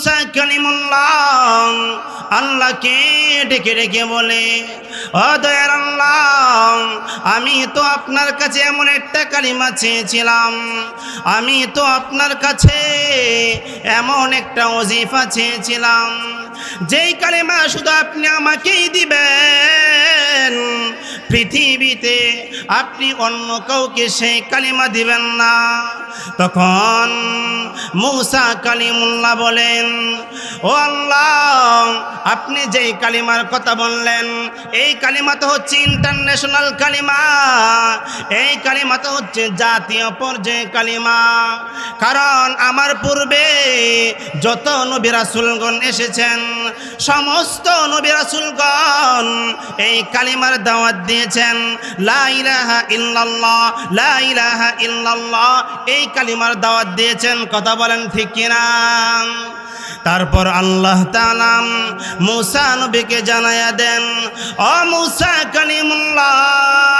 মুসা কালিমুল্লাহ, আল্লাহকে ডেকে ডেকে বলে, ও দয়ার আল্লাহ, আমি তো আপনার কাছে এমন একটা কালিমা চেয়েছিলাম। আমি তো আপনার কাছে এমন একটা অজিফা চেয়েছিলাম। যেই কালিমা শুধু আপনি আমাকেই দিবেন, পৃথিবীতে আপনি অন্য কাউকে সেই কালিমা দিবেন না। তখন মৌসা কালিমুল্লাহ বলেন ও আল্লাহ, আপনি যেই কালিমার কথা বললেন, এই কালিমা তো হচ্ছে ইন্টারন্যাশনাল কালিমা। এই কালিমা তো হচ্ছে জাতীয় পর্যায়ে কালিমা। কারণ আমার পূর্বে যত নবী রাসূলগণ এসেছেন, সমস্ত নবী রাসূলগণ এই কালিমার দাওয়াত দিয়েছেন, লা ইলাহা ইল্লাল্লাহ, লা ইলাহা ইল্লাল্লাহ, এই কালিমার দাওয়াত দিয়েছেন, কথা বলেন ঠিক কিনা? তারপর আল্লাহ তালাম মুসা নবীকে জানাইয়া দেন অ মুসা কালিমুল্লাহ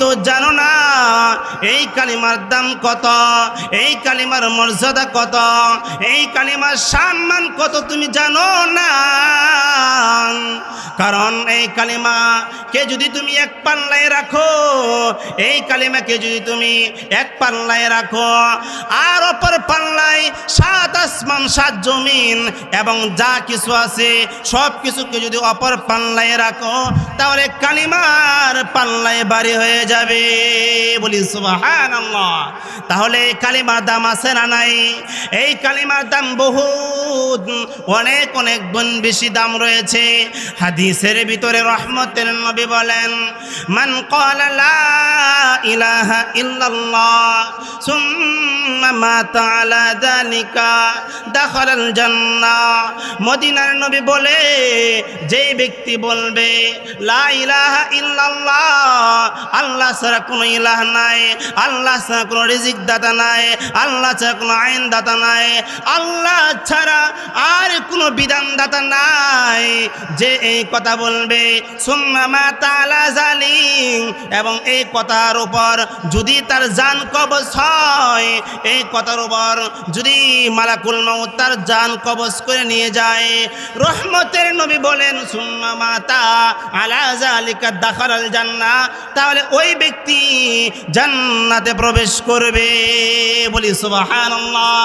তো জানো না, এই কালিমার দাম কত, এই কালিমার মর্যাদা কত, এই কালিমার সম্মান কত তুমি জানো না? কারণ এই কালিমা কে যদি তুমি এক পাল্লায় রাখো, এই কালিমাকে যদি তুমি এক পাল্লায় রাখো, আর অপর পাল্লায় সাত আসমান, সাত জমিন এবং যা কিছু আছে সব কিছুকে যদি অপর পাল্লায় রাখো, তাহলে কালিমার পাল্লায় বাড়ি হয়ে হয়ে যাবে। বলি সুবাহান তাহলে এই কালিমার দাম আছে না নাই? এই কালিমার দাম বহু অনেক অনেক গুণ বেশি দাম রয়েছে। হাদিসের ভিতরে রহমতের নবী বলেন, মান কলা ইলাহা ইল্লাল্লাহ সুম মাত মদিনার নবী বলে, যেই ব্যক্তি বলবে আল্লাহ ছাড়া কোনো ইলাহ নাই, আল্লাহ ছাড়া কোনো রিজিক দাতা নাই, আল্লাহ ছাড়া কোনো আইন দাতা নাই, আল্লাহ ছাড়া আর কোনো বিধান দাতা নাই। যে এই কথা বলবে, সুম্মা মা তালা জালিকা এবং এই কথার উপর যদি তার জান কবজ হয়, এই কথার উপর যদি মালাকুল মাউত তার জান কবজ করে নিয়ে যায়, রহমতের নবী বলেন, সুম্মা মাতা আলা জালিকা দাখালাল জান্নাহ তাহলে ওই ব্যক্তি জান্নাতে প্রবেশ করবে। বলি, সুবহানাল্লাহ।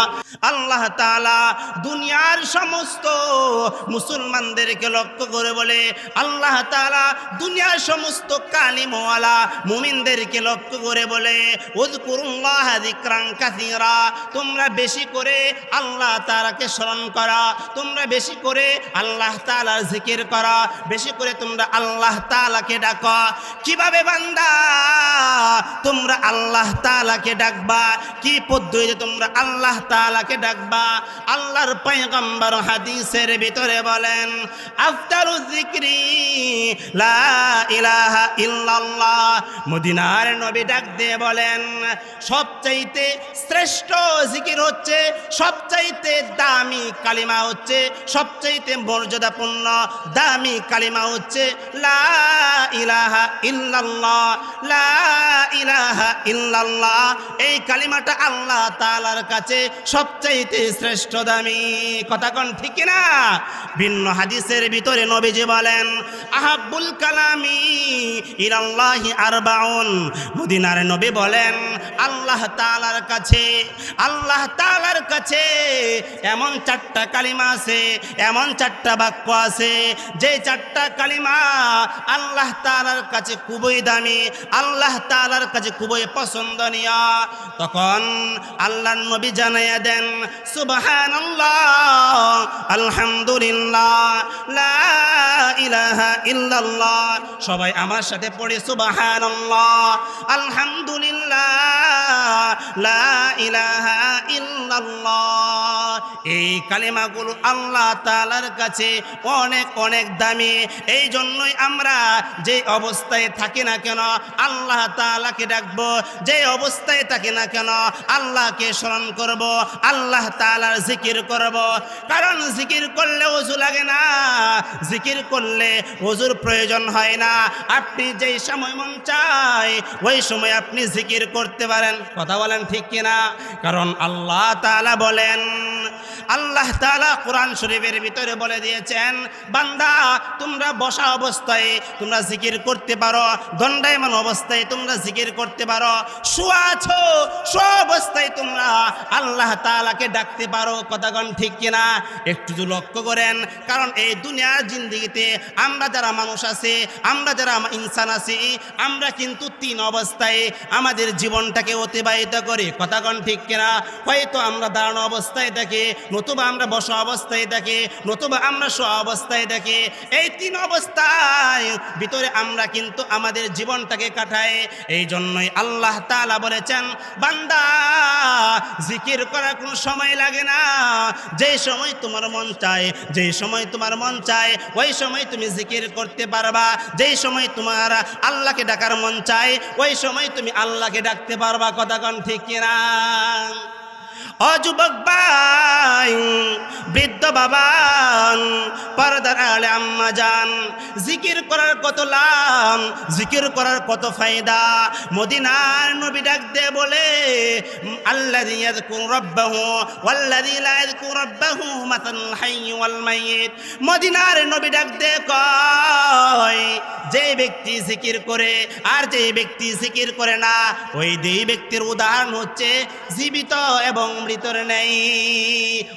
আল্লাহ তাআলা দুনিয়ার সমস্ত মুসলমানদেরকে লক্ষ্য করে বলে, আল্লাহ তাআলা দুনিয়ার সমস্ত কালিমওয়ালা মুমিনদেরকে লক্ষ্য করে বলে তোমরা বেশি করে আল্লাহ তাআলাকে স্মরণ করা, তোমরা বেশি করে আল্লাহ তাআলার জিকির করা, বেশি করে তোমরা আল্লাহ তাআলাকে ডাকা। কীভাবে বান্দা তোমরা আল্লাহ তাআলাকে ডাকবা? কি পদ্ধতিতে তোমরা আল্লাহ তাআলাকে ডাকবা? আল্লাহর পয়গম্বর হাদিসের ভিতরে বলেন আফতারু যিকরি লা ইলাহা ইল্লাল্লাহ। মদিনার নবী ডাক বলেন, সবচাইতে শ্রেষ্ঠ জিকির হচ্ছে, সবচাইতে দামি কালিমা হচ্ছে, সবচাইতে মর্যাদাপূর্ণ দামি কালিমা হচ্ছে, লা ইলাহা ইল্লাল্লাহ, লা ইলাহা ইল্লাল্লাহ। এই কালিমাটা আল্লাহ তাআলার কাছে সবচাইতে শ্রেষ্ঠ দামি। কথা কোন ঠিক না ভিন্ন হাদিসের ভিতরে নবীজি বলেন আহাব্বুল কালামি ইলাল্লাহি আরবাউন। মদিনার নবী বলেন, আল্লাহ তাআলার কাছে, আল্লাহ তাআলার কাছে এমন চারটা কালিমা আছে, এমন চারটা বাক্য আছে, যে চারটা কালিমা আল্লাহ তাআলার কাছে খুবই দামি, আল্লাহ তাআলার কাছে খুবই পছন্দনীয়। তখন আল্লাহ নবী জানাইয়া দেন, সুবহানাল্লাহ, আলহামদুলিল্লাহ ইলাহা ইল্লাল্লাহ। সবাই আমার সাথে পড়ে সুবাহ আলহামদুলিল্লাহ। লা ইলাহা এই কালিমাগুলো আল্লাহ তালার কাছে অনেক অনেক দামি। এই জন্যই আমরা যে অবস্থায় থাকি না কেন, আল্লাহ তালাকে ডাকবো। যে অবস্থায় থাকি না কেন, আল্লাহকে স্মরণ করব, আল্লাহ তালার জিকির করব। কারণ জিকির করলে ওযু লাগে না। জিকির করলে ওযুর প্রয়োজন হয় না। আপনি যেই সময় মন চায়, ওই সময় আপনি জিকির করতে পারেন। কথা বলেন ঠিক কিনা? কারণ আল্লাহ বলেন আল্লাহ তাআলা কোরআন শরীফের ভিতরে বলে দিয়েছেন, বান্দা, তোমরা বসা অবস্থায় তোমরা জিকির করতে পারো, দণ্ডায়মান অবস্থায় তোমরা জিকির করতে পারো, শুয়া শোয়া অবস্থায় তোমরা আল্লাহ তাআলাকে ডাকতে পারো কথাগণ ঠিক কিনা? একটু লক্ষ্য করেন, কারণ এই দুনিয়ার জিন্দিগিতে আমরা যারা মানুষ আছে, আমরা যারা ইনসান আছি, আমরা কিন্তু তিন অবস্থায় আমাদের জীবনটাকে অতিবাহিত করি কথাগণ ঠিক কিনা? হয়তো আমরা দাঁড়ানো অবস্থায় থাকি নতুবা আমরা বসা অবস্থায় থাকি নতুবা আমরা শোয়া অবস্থায় থাকি এই তিন অবস্থায় ভিতরে আমরা কিন্তু আমাদের জীবনটাকে কাটাই। এই জন্যই আল্লাহ তাআলা বলেছেন, বান্দা, জিকির করার কোনো সময় লাগে না। যেই সময় তোমার মন চায় যেই সময় তোমার মন চায়, ওই সময় তুমি জিকির করতে পারবা। যেই সময় তোমার আল্লাহকে ডাকার মন চায়, ওই সময় তুমি আল্লাহকে ডাকতে পারবা। কথা কন ঠিক কিনা? অযুবক ভাই, বৃদ্ধ বাবা পর্দার আলে আম্মা যান। জিকির করার কত লাভ জিকির করার কত ফায়দা। মদিনার নবী ডাক বলে, আল্লাযী ইয়াযকুরু রাব্বাহু, ওয়াল্লাযী লা ইয়াযকুরু রাব্বাহু মাসালুল হাইয়্যি ওয়াল মাইয়িত। মদিনার নবী ডাক দে কয় যে ব্যক্তি জিকির করে, আর যে ব্যক্তি জিকির করে না, ওই দুই ব্যক্তির উদাহরণ হচ্ছে, জীবিত এবং মৃতর নেই।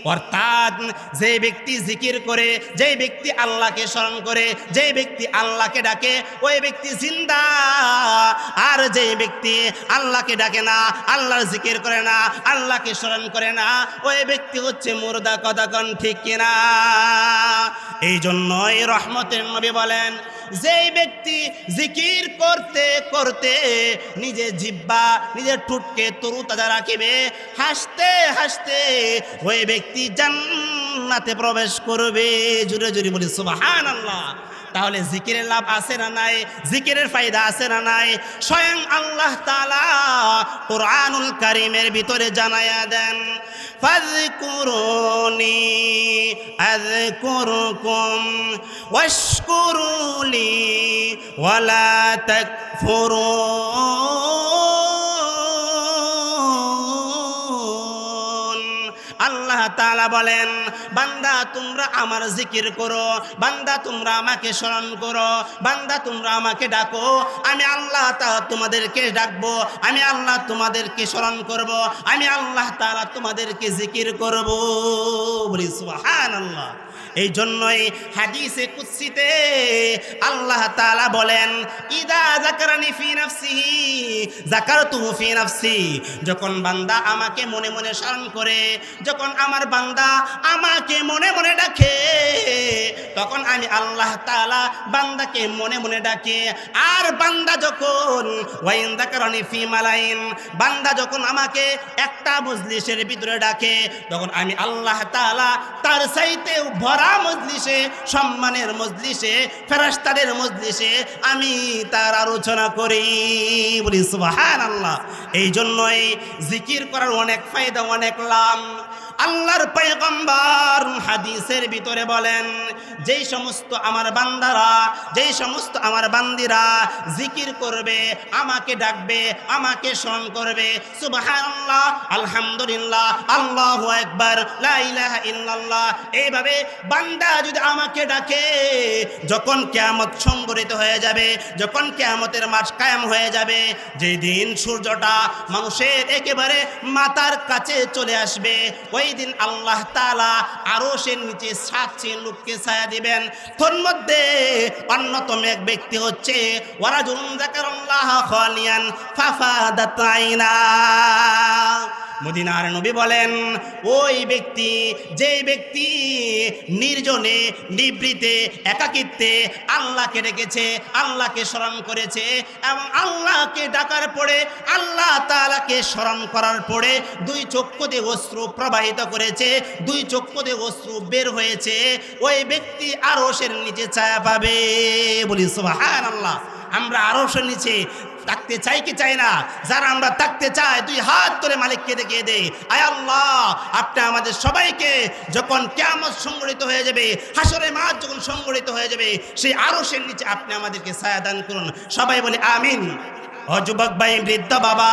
অর্থাৎ যে ব্যক্তি জিকির করে, যে ব্যক্তি আল্লাহকে স্মরণ করে, যে ব্যক্তি আল্লাহকে ডাকে, ওই ব্যক্তি জিন্দা। আর যে ব্যক্তি আল্লাহকে ডাকে না, আল্লাহর জিকির করে না, আল্লাহকে স্মরণ করে না, ওই ব্যক্তি হচ্ছে মুর্দা কথাকন ঠিক কিনা? এই জন্যই রহমতের নবী বলেন যেই ব্যক্তি জিকির করতে করতে নিজে জিব্বা নিজের ঠুটকে তরু তাজা রাখিবে, হাসতে হাসতে ওই ব্যক্তি জান্নাতে প্রবেশ করবে। জুড়ে জুড়ে বলি সুবাহান আল্লাহ তাহলে জিকিরের লাভ আছে না নাই? জিকিরের ফায়দা আছে না নাই? স্বয়ং আল্লাহ তালা কোরআনুল কারিমের ভিতরে জানায়া দেন فاذكروني أذكركم واشكروا لي ওয়ালা তাকফুরুন। আল্লাহ তাআলা বলেন, বান্দা, তোমরা আমার জিকির করো, বান্দা, তোমরা আমাকে স্মরণ করো, বান্দা, তোমরা আমাকে ডাকো, আমি আল্লাহ তাআলা তোমাদেরকে ডাকবো, আমি আল্লাহ তোমাদেরকে স্মরণ করব, আমি আল্লাহ তালা তোমাদেরকে জিকির করব। বলি সুবহানাল্লাহ। এই জন্যই হাদিসে কুৎসিতে আল্লাহ তাআলা বলেন, ইদা জাকারানি ফি নাফসিহি জাকারতুহু ফি নাফসি। যখন বান্দা আমাকে মনে মনে স্মরণ করে, যখন আমার বান্দা আমাকে মনে মনে ডাকে, তখন আমি আল্লাহ তাআলা বান্দাকে মনে মনে ডাকে। আর বান্দা যখন, ওয়াইন জাকারানি ফি মালাইন, বান্দা যখন আমাকে একটা মজলিসের ভিতরে ডাকে, তখন আমি আল্লাহ তাআলা তার চাইতে ভরা মজলিসে, সম্মানের মজলিসে ফেরাস্তাদের মজলিসে আমি তার আলোচনা করি। বলি সুবাহান আল্লাহ এই জন্যই জিকির করার অনেক ফায়দা, অনেক লাভ। আল্লাহর পয়গম্বর হাদিসের ভিতরে বলেন, যেই সমস্ত আমার বান্দারা, যেই সমস্ত আমার বান্দিরা জিকির করবে, আমাকে ডাকবে, আমাকে স্মরণ করবে, সুবহানাল্লাহ, আলহামদুলিল্লাহ, আল্লাহু ইলাহা ইল্লাল্লাহ। এইভাবে বান্দা যদি আমাকে ডাকে, যখন কেয়ামত সংগঠিত হয়ে যাবে, যখন কেয়ামতের মাস কায়েম হয়ে যাবে, যেই দিন সূর্যটা মানুষের একেবারে মাথার কাছে চলে আসবে, ওই দিন আল্লাহ তালা আরও সে নিচে সাতছে লোককে ছায়া দিবেন তোর মধ্যে অন্যতম এক ব্যক্তি হচ্ছে ওয়ারাজুন জাকারাল্লাহ খালিয়ান ফাফা আইনা। মদিনার নবী বলেন, ওই ব্যক্তি, যেই ব্যক্তি নির্জনে, নিবৃতে, একাকিত্বে আল্লাহকে ডেকেছে, আল্লাহকে স্মরণ করেছে এবং আল্লাহকে ডাকার পরে, আল্লাহ তাআলাকে স্মরণ করার পরে দুই চক্ষু দিয়ে অশ্রু প্রবাহিত করেছে, দুই চক্ষু দিয়ে অশ্রু বের হয়েছে। ওই ব্যক্তি আরশের নিচে ছায়া পাবে। বলি আল্লাহ আমরা আরশের নিচে থাকতে চাই কি চাই না? যারা আমরা থাকতে চাই, দুই হাত ধরে মালিককে দেখিয়ে দেই। আয় আল্লাহ, আপনি আমাদের সবাইকে যখন কেমন সংগঠিত হয়ে যাবে হাসরে মাছ যখন সংগঠিত হয়ে যাবে, সেই আরশের নিচে আপনি আমাদেরকে ছায়া দান করুন। সবাই বলে, আমিন। ও যুবক ভাই, বৃদ্ধ বাবা,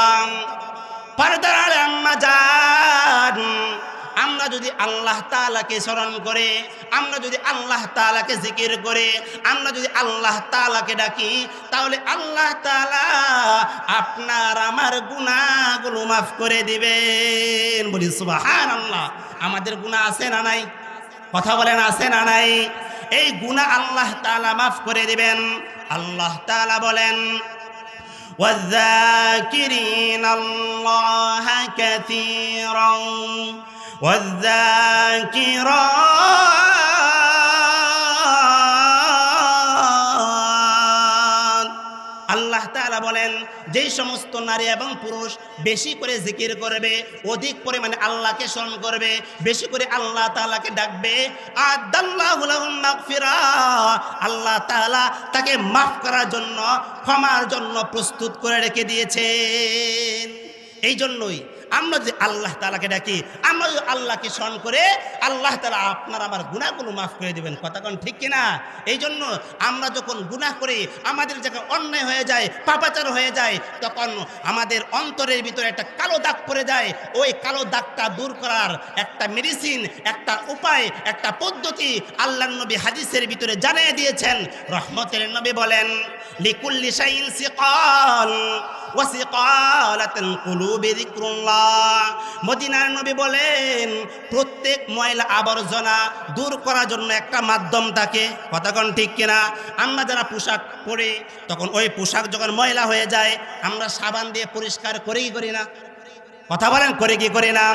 পর্দার আম্মা যান আমরা যদি আল্লাহ তাআলাকে স্মরণ করে আমরা যদি আল্লাহ তাআলাকে জিকির করে আমরা যদি আল্লাহ তাআলাকে ডাকি তাহলে আল্লাহ তাআলা আপনার আমার গুনাহগুলো মাফ করে দিবেন বলি সুবহানাল্লাহ আমাদের গুনাহ আছে না নাই কথা বলেন আছে না নাই এই গুনাহ আল্লাহ তাআলা মাফ করে দিবেন আল্লাহ তাআলা বলেন والذاكرين الله كثيرا والذاكرات আল্লাহ তাআলা বলেন, যেই সমস্ত নারী এবং পুরুষ বেশি করে জিকির করবে, অধিক পরিমাণে আল্লাহকে স্মরণ করবে, বেশি করে আল্লাহ তাআলাকে ডাকবে আল্লাহ তাআলা তাকে মাফ করার জন্য, ক্ষমার জন্য প্রস্তুত করে রেখে দিয়েছেন। এই জন্যই আমরা যে আল্লাহ তালাকে ডাকি, আমরা আল্লাহকে স্মরণ করে আল্লাহ তালা আপনার আমার গুণাগুলো মাফ করে দেবেন। কথা কোন ঠিক কিনা? এই জন্য আমরা যখন গুনাহ করি, আমাদের যখন অন্যায় হয়ে যায়, পাপাচার হয়ে যায়, তখন আমাদের অন্তরের ভিতরে একটা কালো দাগ পড়ে যায়। ওই কালো দাগটা দূর করার একটা মেডিসিন একটা উপায়, একটা পদ্ধতি আল্লাহ নবী হাদিসের ভিতরে জানিয়ে দিয়েছেন। রহমতের নবী বলেন, লিকুল্লি শাইন সিকাল। ওয়াসিকালাতুল কুলুবি যিকরুল্লাহ। মদিনার নবী বলেন, প্রত্যেক ময়লা আবর্জনা দূর করার জন্য একটা মাধ্যম থাকে। কথাগণ ঠিক কিনা? আমরা যারা পোশাক পরে, তখন ওই পোশাক যখন ময়লা হয়ে যায়, আমরা সাবান দিয়ে পরিষ্কার করেই করি না। কথা বলেন, করে কি করে না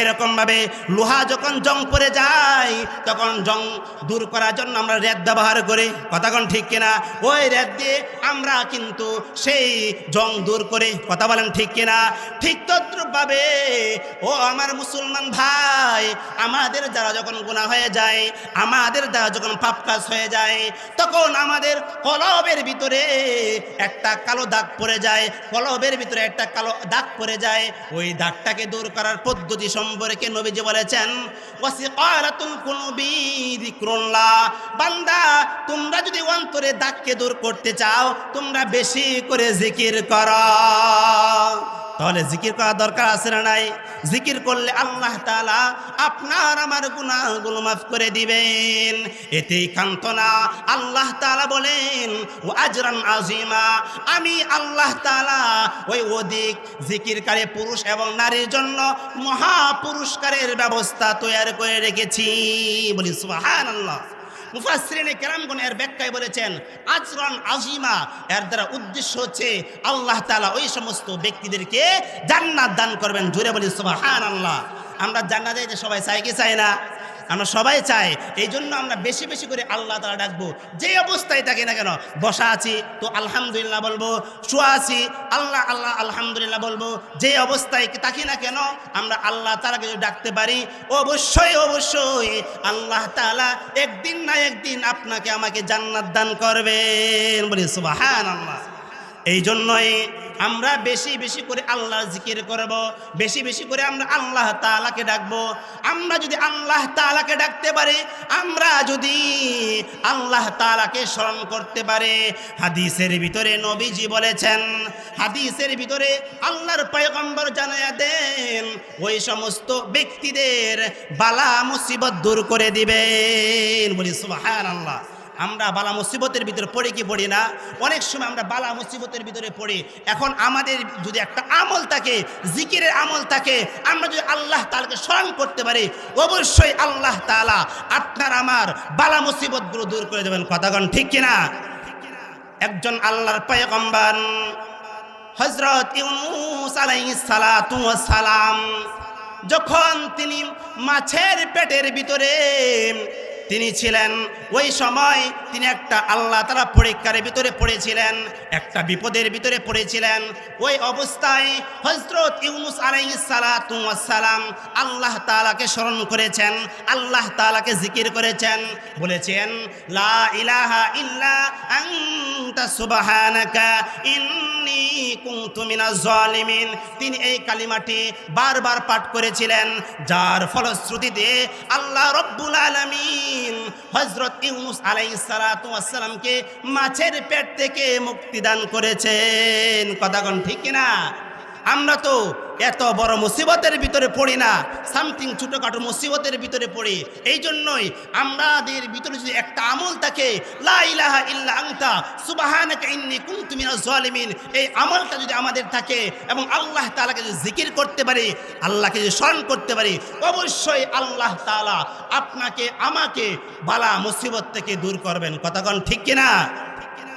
এরকম ভাবে লোহা যখন জং পরে যায়, তখন জং দূর করার জন্য আমরা রেত ব্যবহার করি। কথা কোন ঠিক কিনা? ওই রেত দিয়ে আমরা কিন্তু সেই জং দূর করে। কথা বলেন ঠিক কিনা? ঠিক তদ্রুপভাবে, ও আমার মুসলমান ভাই, আমাদের দ্বারা যখন গুণা হয়ে যায়, আমাদের দ্বারা যখন পাপ কাজ হয়ে যায়, তখন আমাদের কলবের ভিতরে একটা কালো দাগ পড়ে যায়, কলবের ভিতরে একটা কালো দাগ পড়ে যায়। দাগটাকে দূর করার পদ্ধতি সম্পর্কে নবীজি বলেছেন বান্দা, তোমরা যদি অন্তরে দাগকে দূর করতে চাও, তোমরা বেশি করে জিকির করো। তাহলে জিকির করা দরকার আছে না নাই? জিকির করলে আল্লাহ তাআলা আপনার আমার গুনাহগুলো মাফ করে দিবেন। এতেই কান্ত না আল্লাহ তালা বলেন, ও আজরান আজিমা আমি আল্লাহ তাআলা ওই অধিক জিকিরকারী পুরুষ এবং নারীর জন্য মহা পুরস্কারের ব্যবস্থা তৈরি করে রেখেছি। বলি, সুবহানাল্লাহ। মুফাসরিনে কেরামগণ এর ব্যাখ্যায় বলেছেন, আজরান আজিমা এর দ্বারা উদ্দেশ্য হচ্ছে, আল্লাহ তাআলা ওই সমস্ত ব্যক্তিদেরকে জান্নাত দান করবেন। জুড়ে বলি, সুবহানাল্লাহ। আমরা জান্নাত যাইতে সবাই চাই কি চাই না? আমরা সবাই চাই, এই জন্য আমরা বেশি বেশি করে আল্লাহ তালা ডাকবো। যে অবস্থায় থাকি না কেন, বসা আছি, তো আলহামদুলিল্লাহ বলব, শোয়া আছি, আল্লাহ আল্লাহ, আলহামদুলিল্লাহ বলব। যে অবস্থায় থাকি না কেন, আমরা আল্লাহ তালাকে যদি ডাকতে পারি, অবশ্যই অবশ্যই আল্লাহ তালা একদিন না একদিন আপনাকে আমাকে জান্নাত দান করবেন। বলি সুবাহান আল্লাহ এই জন্যই আমরা বেশি বেশি করে আল্লাহ জিকির করব, বেশি বেশি করে আমরা আল্লাহ তালাকে ডাকবো। আমরা যদি আল্লাহ তালাকে ডাকতে পারি, আমরা যদি আল্লাহ তালাকে স্মরণ করতে পারে, হাদিসের ভিতরে নবীজি বলেছেন, হাদিসের ভিতরে আল্লাহর পয়গম্বর জানায়া দেন, ওই সমস্ত ব্যক্তিদের বালা মুসিবত দূর করে দিবেন। বলি, সুবহানাল্লাহ। আমরা বালা মুসিবতের ভিতরে পড়ে কি পড়ি না? অনেক সময় আমরা বালা মুসিবতের ভিতরে পড়ি। এখন আমাদের যদি একটা আমল থাকে, জিকিরের আমল থাকে, আমরা যদি আল্লাহ তালাকে স্মরণ করতে পারি, অবশ্যই আল্লাহ তালা আপনার আমার বালা মুসিবতগুলো দূর করে দেবেন। কথাগণ ঠিক কিনা একজন আল্লাহর পয়গম্বর হজরত সালাম যখন তিনি মাছের পেটের ভিতরে তিনি ছিলেন, ওই সময় তিনি একটা আল্লাহ তারা পরীক্ষার ভিতরে পড়েছিলেন, একটা বিপদের ভিতরে পড়েছিলেন। ওই অবস্থায় হজরত ইউনুস সালাম আল্লাহ তালাকে স্মরণ করেছেন, আল্লাহ তালাকে জিকির করেছেন, বলেছেন, লা ইলাহা ইল্লা ইন্নী তিনি এই কালিমাটি বারবার পাঠ করেছিলেন, যার ফলশ্রুতিতে আল্লাহ রব্বুল আলামিন হযরত ইউনুস আলাই সালাতু ওয়াসসালামকে মাছের পেট থেকে মুক্তিদান করেছেন। কথাগণ ঠিক কিনা? আমরা তো এত বড় মুসিবতের ভিতরে পড়ি না। সামথিং ছোটোখাটো মুসিবতের ভিতরে পড়ি। এই জন্যই আমাদের ভিতরে যদি একটা আমল থাকে, লা ইলাহা ইল্লা আংতা এই আমলটা যদি আমাদের থাকে এবং আল্লাহ তাআলাকে যদি জিকির করতে পারি, আল্লাহকে যদি স্মরণ করতে পারি, অবশ্যই আল্লাহ তাআলা আপনাকে, আমাকে বালা মুসিবত থেকে দূর করবেন। কথাগণ ঠিক কিনা?